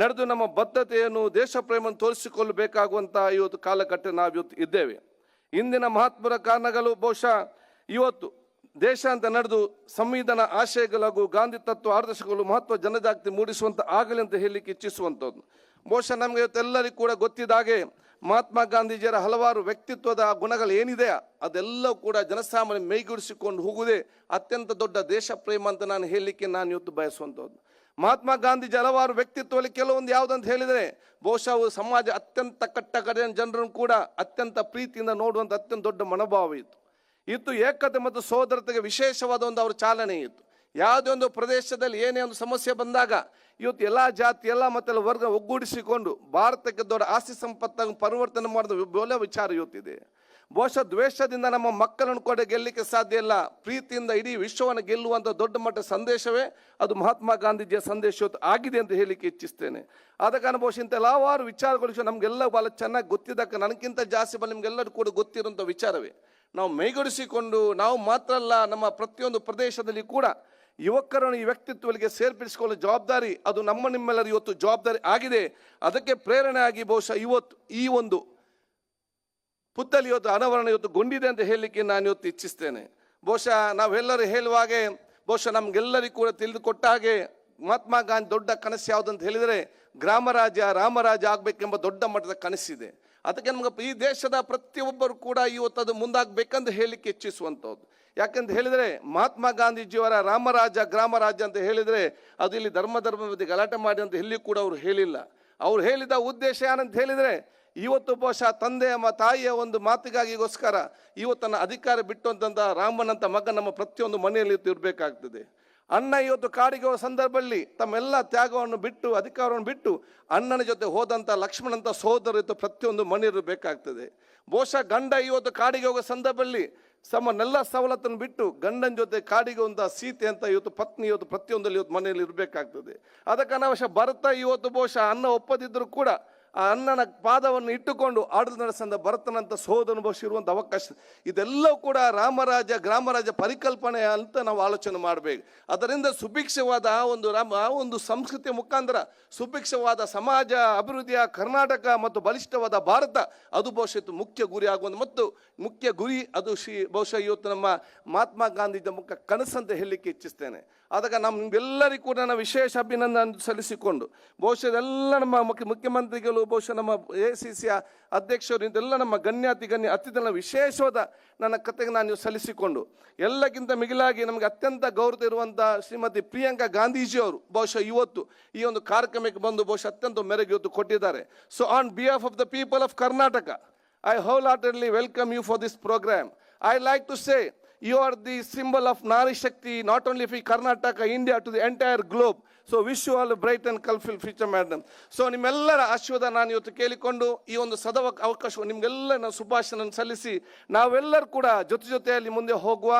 ನಡೆದು ನಮ್ಮ ಬದ್ಧತೆಯನ್ನು ದೇಶ ಪ್ರೇಮವನ್ನು ತೋರಿಸಿಕೊಳ್ಳಬೇಕಾಗುವಂತಹ ಇವತ್ತು ಕಾಲಘಟ್ಟ ನಾವು ಇವತ್ತು ಇದ್ದೇವೆ. ಇಂದಿನ ಮಹಾತ್ಮರ ಕಾರಣಗಳು ಬಹುಶಃ ಇವತ್ತು ದೇಶ ಅಂತ ನಡೆದು ಸಂವಿಧಾನ ಆಶಯಗಳು ಹಾಗೂ ಗಾಂಧಿ ತತ್ವ, ಆದರ್ಶಗಳು, ಮಹತ್ವ, ಜನಜಾಗೃತಿ ಮೂಡಿಸುವಂತ ಆಗಲಿ ಅಂತ ಹೇಳಲಿಕ್ಕೆ ಇಚ್ಛಿಸುವಂಥದ್ದು. ಬಹುಶಃ ನಮಗೆ ಇವತ್ತೆಲ್ಲರಿಗೂ ಕೂಡ ಗೊತ್ತಿದ್ದ ಹಾಗೆ ಮಹಾತ್ಮ ಗಾಂಧೀಜಿಯರ ಹಲವಾರು ವ್ಯಕ್ತಿತ್ವದ ಗುಣಗಳು ಏನಿದೆ ಅದೆಲ್ಲವೂ ಕೂಡ ಜನಸಾಮಾನ್ಯ ಮೈಗೂಡಿಸಿಕೊಂಡು ಹೋಗುವುದೇ ಅತ್ಯಂತ ದೊಡ್ಡ ದೇಶ ಪ್ರೇಮ ಅಂತ ನಾನು ಹೇಳಲಿಕ್ಕೆ ನಾನು ಇವತ್ತು ಬಯಸುವಂಥದ್ದು. ಮಹಾತ್ಮ ಗಾಂಧೀಜಿ ಹಲವಾರು ವ್ಯಕ್ತಿತ್ವದಲ್ಲಿ ಕೆಲವೊಂದು ಯಾವುದಂತ ಹೇಳಿದರೆ, ಬಹುಶಃ ಸಮಾಜ ಅತ್ಯಂತ ಕಟ್ಟಕಡೆಯ ಜನರನ್ನು ಕೂಡ ಅತ್ಯಂತ ಪ್ರೀತಿಯಿಂದ ನೋಡುವಂಥ ಅತ್ಯಂತ ದೊಡ್ಡ ಮನೋಭಾವ ಇತ್ತು. ಇತ್ತು ಏಕತೆ ಮತ್ತು ಸೋದರತೆಗೆ ವಿಶೇಷವಾದ ಒಂದು ಅವರ ಚಾಲನೆ ಇತ್ತು. ಯಾವುದೇ ಒಂದು ಪ್ರದೇಶದಲ್ಲಿ ಏನೇ ಒಂದು ಸಮಸ್ಯೆ ಬಂದಾಗ, ಇವತ್ತು ಎಲ್ಲ ಜಾತಿ, ಎಲ್ಲ ಮತ್ತೆಲ್ಲ ವರ್ಗ ಒಗ್ಗೂಡಿಸಿಕೊಂಡು ಭಾರತಕ್ಕೆ ದೊಡ್ಡ ಆಸ್ತಿ ಸಂಪತ್ತಾಗಿ ಪರಿವರ್ತನೆ ಮಾಡಿದ ಒಳ್ಳೆ ವಿಚಾರ ಇವತ್ತಿದೆ. ಬಹುಶಃ ದ್ವೇಷದಿಂದ ನಮ್ಮ ಮಕ್ಕಳನ್ನು ಕೂಡ ಗೆಲ್ಲಲಿಕ್ಕೆ ಸಾಧ್ಯ ಇಲ್ಲ. ಪ್ರೀತಿಯಿಂದ ಇಡೀ ವಿಶ್ವವನ್ನು ಗೆಲ್ಲುವಂಥ ದೊಡ್ಡ ಮಟ್ಟ ಸಂದೇಶವೇ ಅದು ಮಹಾತ್ಮ ಗಾಂಧೀಜಿಯ ಸಂದೇಶ ಆಗಿದೆ ಅಂತ ಹೇಳಲಿಕ್ಕೆ ಇಚ್ಛಿಸ್ತೇನೆ. ಆದ ಕಾರಣ ಬಹುಶಃ ಇಂಥ ಹಲವಾರು ವಿಚಾರಗಳು ನಮಗೆಲ್ಲ ಭಾಳ ಚೆನ್ನಾಗಿ ಗೊತ್ತಿದ್ದಕ್ಕೆ, ನನಗಿಂತ ಜಾಸ್ತಿ ಬಲ್ಲ ನಿಮಗೆಲ್ಲರೂ ಕೂಡ ಗೊತ್ತಿರುವಂಥ ವಿಚಾರವೇ. ನಾವು ಮೈಗೂಡಿಸಿಕೊಂಡು ನಾವು ಮಾತ್ರ ಅಲ್ಲ, ನಮ್ಮ ಪ್ರತಿಯೊಂದು ಪ್ರದೇಶದಲ್ಲಿ ಕೂಡ ಯುವಕರನ್ನು ಈ ವ್ಯಕ್ತಿತ್ವಗಳಿಗೆ ಸೇರ್ಪಡಿಸಿಕೊಳ್ಳುವ ಜವಾಬ್ದಾರಿ ಅದು ನಮ್ಮ ನಿಮ್ಮೆಲ್ಲರ ಇವತ್ತು ಜವಾಬ್ದಾರಿ ಆಗಿದೆ. ಅದಕ್ಕೆ ಪ್ರೇರಣೆ ಆಗಿ ಬಹುಶಃ ಇವತ್ತು ಈ ಒಂದು ಪುತ್ತಲಿ ಇವತ್ತು ಅನಾವರಣ ಇವತ್ತು ಗೊಂಡಿದೆ ಅಂತ ಹೇಳಲಿಕ್ಕೆ ನಾನು ಇವತ್ತು ಇಚ್ಛಿಸ್ತೇನೆ. ಬಹುಶಃ ನಾವೆಲ್ಲರೂ ಹೇಳುವಾಗೆ, ಬಹುಶಃ ನಮಗೆಲ್ಲರಿಗೂ ಕೂಡ ತಿಳಿದುಕೊಟ್ಟ ಹಾಗೆ ಮಹಾತ್ಮ ಗಾಂಧಿ ದೊಡ್ಡ ಕನಸು ಯಾವುದಂತ ಹೇಳಿದರೆ ಗ್ರಾಮರಾಜ ರಾಮರಾಜ ಆಗಬೇಕೆಂಬ ದೊಡ್ಡ ಮಟ್ಟದ ಕನಸಿದೆ. ಅದಕ್ಕೆ ನಮ್ಗೆ ಈ ದೇಶದ ಪ್ರತಿಯೊಬ್ಬರು ಕೂಡ ಇವತ್ತು ಅದು ಮುಂದಾಗಬೇಕಂತ ಹೇಳಲಿಕ್ಕೆ ಇಚ್ಛಿಸುವಂಥದ್ದು. ಯಾಕಂತ ಹೇಳಿದರೆ ಮಹಾತ್ಮ ಗಾಂಧೀಜಿಯವರ ರಾಮರಾಜ ಗ್ರಾಮರಾಜ ಅಂತ ಹೇಳಿದರೆ ಅದು ಇಲ್ಲಿ ಧರ್ಮ ಧರ್ಮದ ಗಲಾಟೆ ಮಾಡಿ ಅಂತ ಎಲ್ಲಿಯೂ ಕೂಡ ಅವರು ಹೇಳಿಲ್ಲ. ಅವ್ರು ಹೇಳಿದ ಉದ್ದೇಶ ಏನಂತ ಹೇಳಿದರೆ ಇವತ್ತು ಬಹುಶಃ ತಂದೆ ಮ, ತಾಯಿಯ ಒಂದು ಮಾತಿಗಾಗಿಗೋಸ್ಕರ ಇವತ್ತನ್ನ ಅಧಿಕಾರ ಬಿಟ್ಟಂತ ರಾಮನಂತ ಮಗ ನಮ್ಮ ಪ್ರತಿಯೊಂದು ಮನೆಯಲ್ಲಿ ಇರಬೇಕಾಗ್ತದೆ. ಅಣ್ಣ ಇವತ್ತು ಕಾಡಿಗೆ ಹೋದ ಸಂದರ್ಭದಲ್ಲಿ ತಮ್ಮೆಲ್ಲ ತ್ಯಾಗವನ್ನು ಬಿಟ್ಟು, ಅಧಿಕಾರವನ್ನು ಬಿಟ್ಟು ಅಣ್ಣನ ಜೊತೆ ಹೋದಂಥ ಲಕ್ಷ್ಮಣಂತ ಸೋದರ ಇತ್ತು ಪ್ರತಿಯೊಂದು ಮನೆಯಲ್ಲಿ ಬೇಕಾಗ್ತದೆ ಬಹುಶಃ ಗಂಡ ಇವತ್ತು ಕಾಡಿಗೆ ಹೋಗೋ ಸಂದರ್ಭದಲ್ಲಿ ತಮ್ಮನ್ನೆಲ್ಲ ಸವಲತ್ತನ್ನು ಬಿಟ್ಟು ಗಂಡನ ಜೊತೆ ಕಾಡಿಗೆ ಒಂದು ಸೀತೆ ಅಂತ ಇವತ್ತು ಪತ್ನಿ ಇವತ್ತು ಪ್ರತಿಯೊಂದಲ್ಲಿ ಇವತ್ತು ಮನೆಯಲ್ಲಿ ಇರಬೇಕಾಗ್ತದೆ. ಅದಕ್ಕೆ ಅನಾವಶ್ಯ ಭರತ ಇವತ್ತು ಬಹುಶಃ ಅನ್ನ ಒಪ್ಪದಿದ್ದರೂ ಕೂಡ ಆ ಅಣ್ಣನ ಪಾದವನ್ನು ಇಟ್ಟುಕೊಂಡು ಆಡಲು ನಡೆಸಂದ ಭರತನಂತ ಸೋದ ಅನುಭವಿಸಿರುವಂಥ ಅವಕಾಶ. ಇದೆಲ್ಲವೂ ಕೂಡ ರಾಮರಾಜ, ಗ್ರಾಮರಾಜ ಪರಿಕಲ್ಪನೆ ಅಂತ ನಾವು ಆಲೋಚನೆ ಮಾಡಬೇಕು. ಅದರಿಂದ ಸುಭಿಕ್ಷವಾದ ಆ ಒಂದು ರಾಮ, ಆ ಒಂದು ಸಂಸ್ಕೃತಿಯ ಮುಖಾಂತರ ಸುಭಿಕ್ಷವಾದ ಸಮಾಜ, ಅಭಿವೃದ್ಧಿಯ ಕರ್ನಾಟಕ ಮತ್ತು ಬಲಿಷ್ಠವಾದ ಭಾರತ ಅದು ಬಹುಶಃ ಮುಖ್ಯ ಗುರಿ ಆಗುವಂಥ ಮತ್ತು ಮುಖ್ಯ ಗುರಿ ಅದು ಶ್ರೀ, ಬಹುಶಃ ಇವತ್ತು ನಮ್ಮ ಮಹಾತ್ಮ ಗಾಂಧೀಜಿ ಮುಖ ಕನಸಂತ ಹೇಳಲಿಕ್ಕೆ ಇಚ್ಛಿಸ್ತೇನೆ. ಆದಾಗ ನಮ್ಗೆಲ್ಲರಿಗೂ ಕೂಡ ನಾನು ವಿಶೇಷ ಅಭಿನಂದನೆ ಸಲ್ಲಿಸಿಕೊಂಡು, ಬಹುಶಃ ಎಲ್ಲ ನಮ್ಮ ಮುಖ್ಯ, ಮುಖ್ಯಮಂತ್ರಿಗಳು ಬಹುಶಃ ನಮ್ಮ ಎ ಸಿ ಸಿಯ ಅಧ್ಯಕ್ಷರು ಇದೆಲ್ಲ ನಮ್ಮ ಗಣ್ಯಾತಿ ಗಣ್ಯ ಅತಿಥಿಗಳ ವಿಶೇಷವಾದ ನನ್ನ ಕತೆಗೆ ನಾನು ಸಲ್ಲಿಸಿಕೊಂಡು, ಎಲ್ಲಕ್ಕಿಂತ ಮಿಗಿಲಾಗಿ ನಮಗೆ ಅತ್ಯಂತ ಗೌರವ ಇರುವಂಥ ಶ್ರೀಮತಿ ಪ್ರಿಯಾಂಕಾ ಗಾಂಧೀಜಿಯವರು ಬಹುಶಃ ಇವತ್ತು ಈ ಒಂದು ಕಾರ್ಯಕ್ರಮಕ್ಕೆ ಬಂದು ಬಹುಶಃ ಅತ್ಯಂತ ಮೆರುಗು ಇವತ್ತು ಕೊಟ್ಟಿದ್ದಾರೆ. So on behalf of the people of Karnataka I heartedly welcome you for this programme I like to say you are the symbol of Nari Shakti, not only for Karnataka, India, to the entire globe. So wish you all bright and colourful future madam so ನಿಮ್ಮೆಲ್ಲರ ಆಶೀರ್ವಾದ ನಾನು ಇವತ್ತು ಕೇಳಿಕೊಂಡು ಈ ಒಂದು ಸದವ ಅವಕಾಶ ನಿಮಗೆಲ್ಲ ನಾನು ಶುಭಾಶಯ ಸಲ್ಲಿಸಿ ನಾವೆಲ್ಲರೂ ಕೂಡ ಜೊತೆ ಜೊತೆಯಲ್ಲಿ ಮುಂದೆ ಹೋಗುವ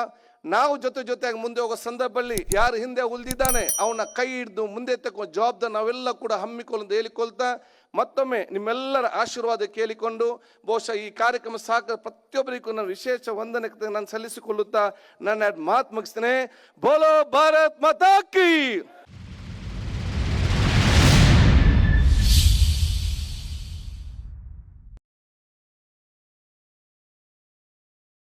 ನಾವು ಜೊತೆ ಜೊತೆಯಾಗಿ ಮುಂದೆ ಹೋಗೋ ಸಂದರ್ಭದಲ್ಲಿ ಯಾರು ಹಿಂದೆ ಉಳಿದಿದ್ದಾನೆ, ಅವನ ಕೈ ಹಿಡಿದು ಮುಂದೆ ತಕ್ಕೋ ಜವಾಬ್ದಾರಿ ನಾವೆಲ್ಲ ಕೂಡ ಹಮ್ಮಿಕೊಳ್ಳಲು ಹೇಳಿಕೊಳ್ತಾ ಮತ್ತೊಮ್ಮೆ ನಿಮ್ಮೆಲ್ಲರ ಆಶೀರ್ವಾದ ಕೇಳಿಕೊಂಡು ಬಹುಶಃ ಈ ಕಾರ್ಯಕ್ರಮ ಸಾಕ ಪ್ರತಿಯೊಬ್ಬರಿಗೂ ನಾನು ವಿಶೇಷ ವಂದನೆ ನಾನು ಸಲ್ಲಿಸಿಕೊಳ್ಳುತ್ತಾ ನನ್ನ ಮಾತು ಮುಗಿಸ್ತೇನೆ. ಬೋಲೋ ಭಾರತ್ ಮಾತಾ ಕಿ!